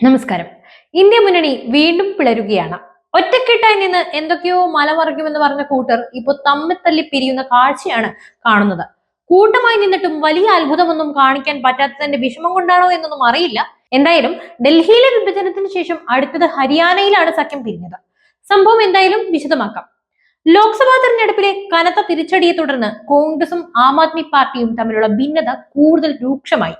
നമസ്കാരം. ഇന്ത്യ മുന്നണി വീണ്ടും പിളരുകയാണ്. ഒറ്റക്കെട്ടായി നിന്ന് എന്തൊക്കെയോ മലമറിക്കുമെന്ന് പറഞ്ഞ കൂട്ടർ ഇപ്പോൾ തമ്മിത്തല്ലി പിരിയുന്ന കാഴ്ചയാണ് കാണുന്നത്. കൂട്ടമായി നിന്നിട്ടും വലിയ അത്ഭുതമൊന്നും കാണിക്കാൻ പറ്റാത്തതിന്റെ വിഷമം കൊണ്ടാണോ എന്നൊന്നും അറിയില്ല. എന്തായാലും ഡൽഹിയിലെ വിഭജനത്തിന് ശേഷം അടുത്തത് ഹരിയാനയിലാണ് സഖ്യം പിരിഞ്ഞത്. സംഭവം എന്തായാലും വിശദമാക്കാം. ലോക്സഭാ തെരഞ്ഞെടുപ്പിലെ കനത്ത തിരിച്ചടിയെ തുടർന്ന് കോൺഗ്രസും ആം ആദ്മി പാർട്ടിയും തമ്മിലുള്ള ഭിന്നത കൂടുതൽ രൂക്ഷമായി.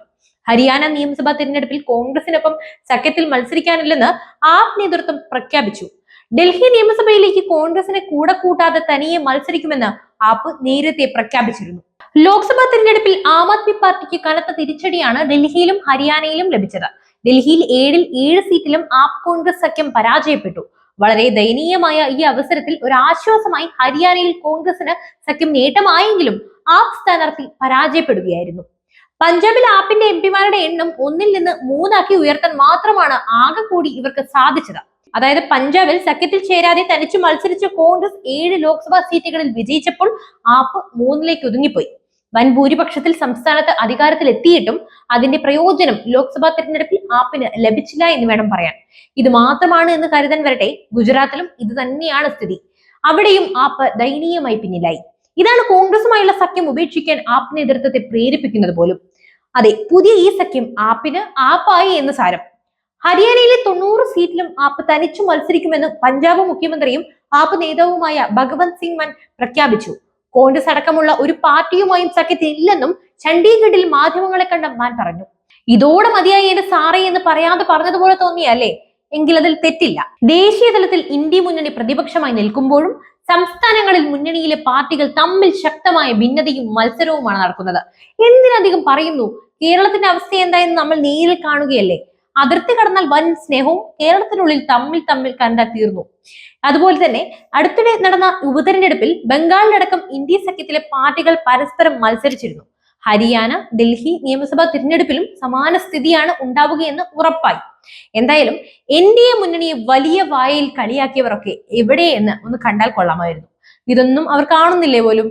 ഹരിയാന നിയമസഭാ തിരഞ്ഞെടുപ്പിൽ കോൺഗ്രസിനൊപ്പം സഖ്യത്തിൽ മത്സരിക്കാനില്ലെന്ന് ആപ് നേതൃത്വം പ്രഖ്യാപിച്ചു. ഡൽഹി നിയമസഭയിലേക്ക് കോൺഗ്രസിനെ കൂടെ കൂട്ടാതെ തനിയെ മത്സരിക്കുമെന്ന് ആപ്പ് നേരത്തെ പ്രഖ്യാപിച്ചിരുന്നു. ലോക്സഭാ തിരഞ്ഞെടുപ്പിൽ ആം ആദ്മി പാർട്ടിക്ക് കനത്ത തിരിച്ചടിയാണ് ഡൽഹിയിലും ഹരിയാനയിലും ലഭിച്ചത്. ഡൽഹിയിൽ ഏഴിൽ ഏഴ് സീറ്റിലും ആപ്പ് കോൺഗ്രസ് സഖ്യം പരാജയപ്പെട്ടു. വളരെ ദയനീയമായ ഈ അവസരത്തിൽ ഒരു ആശ്വാസമായി ഹരിയാനയിൽ കോൺഗ്രസിന് സഖ്യം നേട്ടമായെങ്കിലും ആപ് സ്ഥാനാർത്ഥി പരാജയപ്പെടുകയായിരുന്നു. പഞ്ചാബിൽ ആപ്പിന്റെ എം പിമാരുടെ എണ്ണം ഒന്നിൽ നിന്ന് മൂന്നാക്കി ഉയർത്താൻ മാത്രമാണ് ആകെ കൂടി ഇവർക്ക് സാധിച്ചത്. അതായത് പഞ്ചാബിൽ സഖ്യത്തിൽ ചേരാതെ തനിച്ച് മത്സരിച്ച കോൺഗ്രസ് ഏഴ് ലോക്സഭാ സീറ്റുകളിൽ വിജയിച്ചപ്പോൾ ആപ്പ് മൂന്നിലേക്ക് ഒതുങ്ങിപ്പോയി. വൻ ഭൂരിപക്ഷത്തിൽ സംസ്ഥാനത്ത് അധികാരത്തിൽ എത്തിയിട്ടും അതിന്റെ പ്രയോജനം ലോക്സഭാ തെരഞ്ഞെടുപ്പിൽ ആപ്പിന് ലഭിച്ചില്ല എന്ന് വേണം പറയാൻ. ഇത് മാത്രമാണ് എന്ന് കരുതാൻ വരട്ടെ ഗുജറാത്തിലും ഇത് തന്നെയാണ് സ്ഥിതി. അവിടെയും ആപ്പ് ദയനീയമായി പിന്നിലായി. ഇതാണ് കോൺഗ്രസുമായുള്ള സഖ്യം ഉപേക്ഷിക്കാൻ ആപ്പ് നേതൃത്വത്തെ പ്രേരിപ്പിക്കുന്നത് പോലും. അതെ പുതിയ ഈ സഖ്യം ആപ്പിന് ആപ്പായി എന്ന് സാരം. ഹരിയാനയിലെ തൊണ്ണൂറ് സീറ്റിലും ആപ്പ് തനിച്ചു മത്സരിക്കുമെന്ന് പഞ്ചാബ് മുഖ്യമന്ത്രിയും ആപ്പ് നേതാവുമായ ഭഗവന്ത് സിംഗ് മൻ പ്രഖ്യാപിച്ചു. കോൺഗ്രസ് അടക്കമുള്ള ഒരു പാർട്ടിയുമായും സഖ്യത്തില്ലെന്നും ചണ്ഡീഗഡിൽ മാധ്യമങ്ങളെ കണ്ട മാൻ പറഞ്ഞു. ഇതോടെ മതിയായി എന്റെ സാറേ എന്ന് പറയാതെ പറഞ്ഞതുപോലെ തോന്നിയല്ലേ? എങ്കിൽ അതിൽ തെറ്റില്ല. ദേശീയ തലത്തിൽ ഇന്ത്യ മുന്നണി പ്രതിപക്ഷമായി നിൽക്കുമ്പോഴും സംസ്ഥാനങ്ങളിൽ മുന്നണിയിലെ പാർട്ടികൾ തമ്മിൽ ശക്തമായ ഭിന്നതയും മത്സരവുമാണ് നടക്കുന്നത്. എന്തിനധികം പറയുന്നു കേരളത്തിന്റെ അവസ്ഥ എന്തായെന്ന് നമ്മൾ നേരിൽ കാണുകയല്ലേ? അതിർത്തി കടന്നാൽ വൻ സ്നേഹവും കേരളത്തിനുള്ളിൽ തമ്മിൽ തമ്മിൽ കണ്ടാൽ തീർന്നു. അതുപോലെ തന്നെ അടുത്തിടെ നടന്ന ഉപതെരഞ്ഞെടുപ്പിൽ ബംഗാളിലടക്കം ഇന്ത്യ സഖ്യത്തിലെ പാർട്ടികൾ പരസ്പരം മത്സരിച്ചിരുന്നു. ഹരിയാന ഡൽഹി നിയമസഭാ തിരഞ്ഞെടുപ്പിലും സമാന സ്ഥിതിയാണ് ഉണ്ടാവുകയെന്ന് ഉറപ്പായി. എന്തായാലും എൻ ഡി എ മുന്നണിയെ വലിയ വായയിൽ കളിയാക്കിയവരൊക്കെ എവിടെയെന്ന് ഒന്ന് കണ്ടാൽ കൊള്ളാമായിരുന്നു. ഇതൊന്നും അവർ കാണുന്നില്ലേ പോലും?